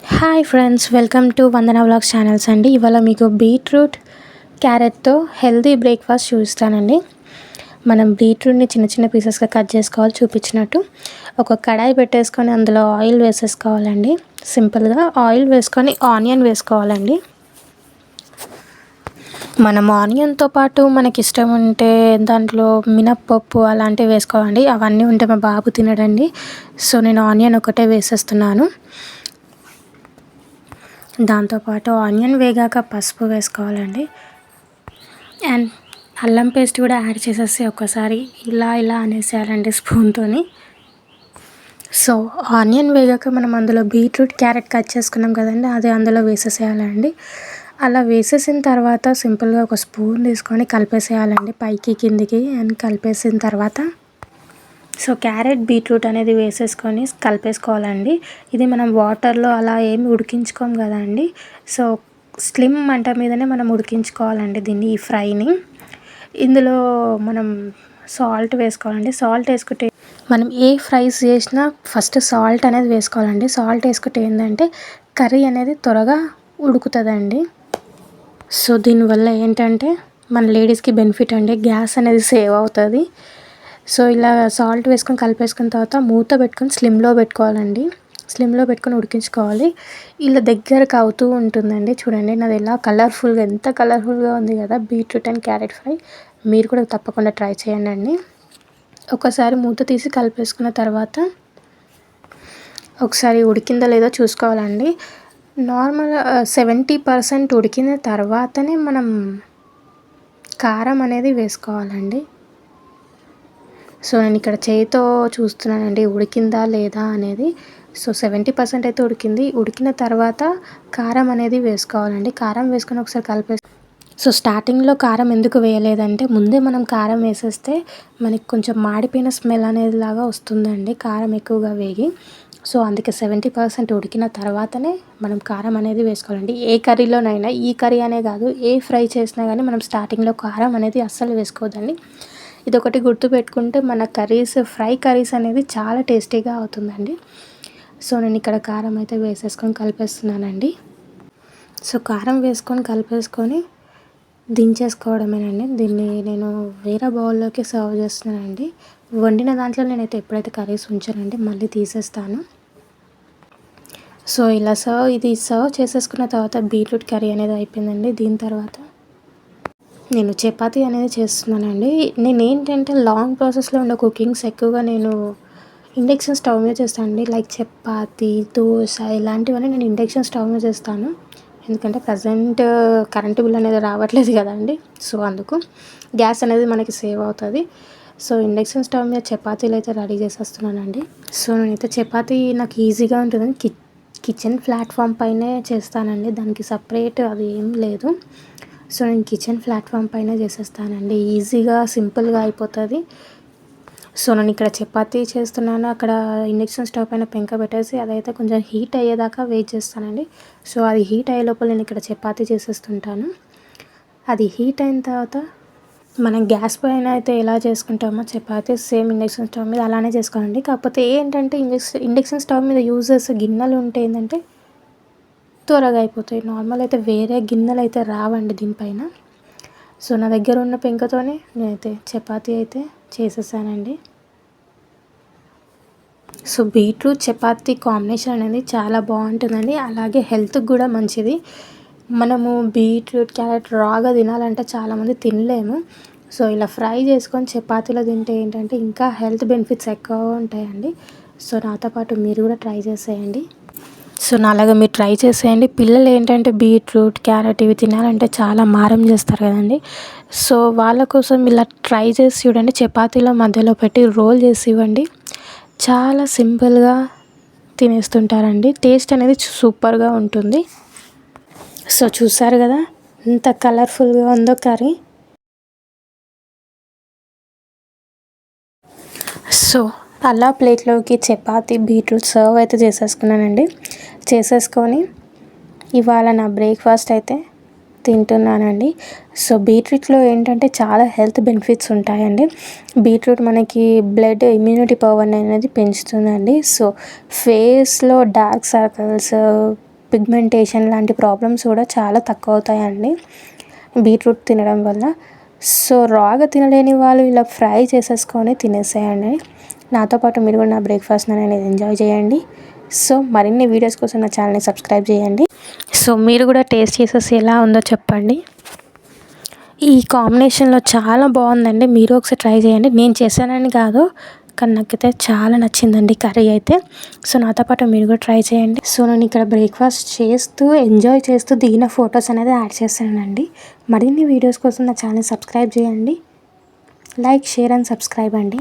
Hi friends welcome to Vandana vlogs channels అండి. ఇవాళ మీకు బీట్రూట్ క్యారెట్తో హెల్దీ బ్రేక్ఫాస్ట్ చూపిస్తానండి. మనం బీట్రూట్ని చిన్న చిన్న పీసెస్గా కట్ చేసుకోవాలి చూపించినట్టు. ఒక కడాయి పెట్టేసుకొని అందులో ఆయిల్ వేసేసుకోవాలండి. సింపుల్గా ఆయిల్ వేసుకొని ఆనియన్ వేసుకోవాలండి. మనం ఆనియన్తో పాటు మనకి ఇష్టం ఉంటే దాంట్లో మినప్పప్పు అలాంటివి వేసుకోవాలండి. అవన్నీ ఉంటే మా బాబు తినడండి. సో నేను ఆనియన్ ఒకటే వేసేస్తున్నాను. దాంతోపాటు ఆనియన్ వేగాక పసుపు వేసుకోవాలండి. అండ్ అల్లం పేస్ట్ కూడా యాడ్ చేసేసి ఒక్కసారి ఇలా ఇలా అనేసేయాలండి స్పూన్తోని. సో ఆనియన్ వేగాక మనం అందులో బీట్రూట్ క్యారెట్ కట్ చేసుకున్నాం కదండి అది అందులో వేసేసేయాలండి. అలా వేసేసిన తర్వాత సింపుల్గా ఒక స్పూన్ తీసుకొని కలిపేసేయాలండి పైకి కిందికి. అని కలిపేసిన తర్వాత సో క్యారెట్ బీట్రూట్ అనేది వేసేసుకొని కలిపేసుకోవాలండి. ఇది మనం వాటర్లో అలా ఏమి ఉడికించుకోం కదండి సో స్లిమ్ మంట మీదనే మనం ఉడికించుకోవాలండి దీన్ని ఈ ఫ్రైని. ఇందులో మనం సాల్ట్ వేసుకోవాలండి. సాల్ట్ వేసుకుంటే మనం ఏ ఫ్రైస్ చేసినా ఫస్ట్ సాల్ట్ అనేది వేసుకోవాలండి. సాల్ట్ వేసుకుంటే ఏంటంటే కర్రీ అనేది త్వరగా ఉడుకుతుందండి. సో దీనివల్ల ఏంటంటే మన లేడీస్కి బెనిఫిట్ అండి. గ్యాస్ అనేది సేవ్ అవుతుంది. సో ఇలా సాల్ట్ వేసుకొని కలిపేసుకున్న తర్వాత మూత పెట్టుకొని స్లిమ్లో పెట్టుకోవాలండి. స్లిమ్లో పెట్టుకొని ఉడికించుకోవాలి. ఇలా దగ్గరకు అవుతూ ఉంటుందండి. చూడండి నాది ఎలా కలర్ఫుల్గా ఎంత కలర్ఫుల్గా ఉంది కదా బీట్రూట్ అండ్ క్యారెట్ ఫ్రై మీరు కూడా తప్పకుండా ట్రై చేయండి అండి. ఒకసారి మూత తీసి కలిపేసుకున్న తర్వాత ఒకసారి ఉడికిందో లేదో చూసుకోవాలండి. నార్మల్ సెవెంటీ పర్సెంట్ ఉడికిన తర్వాతనే మనం కారం అనేది వేసుకోవాలండి. సో నేను ఇక్కడ చేయితో చూస్తున్నానండి ఉడికిందా లేదా అనేది. సో సెవెంటీ పర్సెంట్ అయితే ఉడికింది. ఉడికిన తర్వాత కారం అనేది వేసుకోవాలండి. కారం వేసుకొని ఒకసారి కలిపే సో స్టార్టింగ్లో కారం ఎందుకు వేయలేదంటే ముందే మనం కారం వేసేస్తే మనకి కొంచెం మాడిపోయిన స్మెల్ అనేది లాగా వస్తుందండి కారం ఎక్కువగా వేగి. సో అందుకే సెవెంటీ పర్సెంట్ ఉడికిన తర్వాతనే మనం కారం అనేది వేసుకోవాలండి. ఏ కర్రీలోనైనా ఈ కర్రీ అనే కాదు ఏ ఫ్రై చేసినా కానీ మనం స్టార్టింగ్లో కారం అనేది అస్సలు వేసుకోవద్దండి. ఇదొకటి గుర్తుపెట్టుకుంటే మన కర్రీస్ ఫ్రై కర్రీస్ అనేది చాలా టేస్టీగా అవుతుందండి. సో నేను ఇక్కడ కారం అయితే వేసేసుకొని కలిపేస్తున్నానండి. సో కారం వేసుకొని కలిపేసుకొని దించేసుకోవడమేనండి. దీన్ని నేను వేరే బౌల్లోకి సర్వ్ చేస్తున్నానండి. వండిన దాంట్లో నేనైతే ఎప్పుడైతే కర్రీస్ ఉంచానండి మళ్ళీ తీసేస్తాను. సో ఇలా సర్వ్ ఇది సర్వ్ చేసేసుకున్న తర్వాత బీట్రూట్ కర్రీ అనేది అయిపోయిందండి. దీని తర్వాత నేను చపాతి అనేది చేస్తున్నానండి. నేను ఏంటంటే లాంగ్ ప్రాసెస్లో ఉండే కుకింగ్స్ ఎక్కువగా నేను ఇండక్షన్ స్టవ్ మీద చేస్తానండి లైక్ చపాతి దోశ ఇలాంటివన్నీ నేను ఇండక్షన్ స్టవ్ మీద చేస్తాను. ఎందుకంటే ప్రజెంట్ కరెంటు బిల్ అనేది రావట్లేదు కదండి. సో అందుకు గ్యాస్ అనేది మనకి సేవ్ అవుతుంది. సో ఇండక్షన్ స్టవ్ మీద చపాతీలు అయితే రెడీ చేసేస్తున్నానండి. సో నేనైతే చపాతీ నాకు ఈజీగా ఉంటుంది. కి కిచెన్ ప్లాట్ఫామ్ పైనే చేస్తానండి. దానికి సపరేట్ అది ఏం లేదు. సో నేను కిచెన్ ప్లాట్ఫామ్ పైన చేసేస్తానండి. ఈజీగా సింపుల్గా అయిపోతుంది. సో నేను ఇక్కడ చపాతీ చేస్తున్నాను. అక్కడ ఇండక్షన్ స్టవ్ పైన పెంక పెట్టేసి అదైతే కొంచెం హీట్ అయ్యేదాకా వెయిట్ చేస్తానండి. సో అది హీట్ అయ్యే లోపల నేను ఇక్కడ చపాతీ చేసేస్తుంటాను. అది హీట్ అయిన తర్వాత మనం గ్యాస్ పైన అయితే ఎలా చేసుకుంటామో చపాతీ సేమ్ ఇండక్షన్ స్టవ్ మీద అలానే చేసుకోవాలండి. కాకపోతే ఏంటంటే ఇండక్షన్ ఇండక్షన్ స్టవ్ మీద యూజ్ చేసే గిన్నెలు ఉంటే ఏంటంటే త్వరగా అయిపోతాయి. నార్మల్ అయితే వేరే గిన్నెలు అయితే రావండి దీనిపైన. సో నా దగ్గర ఉన్న పెంకతోనే నేనైతే చపాతీ అయితే చేసేసానండి. సో బీట్రూట్ చపాతీ కాంబినేషన్ అనేది చాలా బాగుంటుందండి. అలాగే హెల్త్కి కూడా మంచిది. మనము బీట్రూట్ క్యారెట్ రాగా తినాలంటే చాలామంది తినలేము. సో ఇలా ఫ్రై చేసుకొని చపాతీలో తింటే ఏంటంటే ఇంకా హెల్త్ బెనిఫిట్స్ ఎక్కువ ఉంటాయండి. సో నాతో పాటు మీరు కూడా ట్రై చేసేయండి. సో నాలాగా మీరు ట్రై చేసేయండి. పిల్లలు ఏంటంటే బీట్రూట్ క్యారెట్ ఇవి తినాలంటే చాలా మారం చేస్తారు కదండి. సో వాళ్ళ కోసం ఇలా ట్రై చేసి చూడండి. చపాతీలో మధ్యలో పెట్టి రోల్ చేసి ఇవ్వండి. చాలా సింపుల్గా తినేస్తుంటారండి. టేస్ట్ అనేది సూపర్గా ఉంటుంది. సో చూసారు కదా ఎంత కలర్ఫుల్గా ఉందో కర్రీ. సో అలా ప్లేట్లోకి చపాతి బీట్రూట్ సర్వ్ అయితే చేసేసుకున్నానండి. చేసేసుకొని ఇవాళ నా బ్రేక్ఫాస్ట్ అయితే తింటున్నానండి. సో బీట్రూట్లో ఏంటంటే చాలా హెల్త్ బెనిఫిట్స్ ఉంటాయండి. బీట్రూట్ మనకి బ్లడ్ ఇమ్యూనిటీ పవర్ అనేది పెంచుతుందండి. సో ఫేస్లో డార్క్ సర్కిల్స్ పిగ్మెంటేషన్ లాంటి ప్రాబ్లమ్స్ కూడా చాలా తక్కువ అవుతాయండి బీట్రూట్ తినడం వల్ల. సో రాగా తినలేని వాళ్ళు ఇలా ఫ్రై చేసేసుకొని తినేసేయండి. నాతో పాటు మీరు కూడా నా బ్రేక్ఫాస్ట్ అనేది ఎంజాయ్ చేయండి. సో మరిన్ని వీడియోస్ కోసం నా ఛానల్ని సబ్స్క్రైబ్ చేయండి. సో మీరు కూడా టేస్ట్ చేసేసి ఎలా ఉందో చెప్పండి. ఈ కాంబినేషన్లో చాలా బాగుందండి. మీరు ఒకసారి ట్రై చేయండి. నేను చేశానని కాదు కానీ నాకైతే చాలా నచ్చిందండి కర్రీ అయితే. సో నాతో పాటు మీరు కూడా ట్రై చేయండి. సో నేను ఇక్కడ బ్రేక్ఫాస్ట్ చేస్తూ ఎంజాయ్ చేస్తూ దిగిన ఫొటోస్ అనేది యాడ్ చేస్తానండి మరిన్ని వీడియోస్ కోసం నా ఛానల్ సబ్స్క్రైబ్ చేయండి. లైక్ షేర్ అండ్ సబ్స్క్రైబ్ అండి.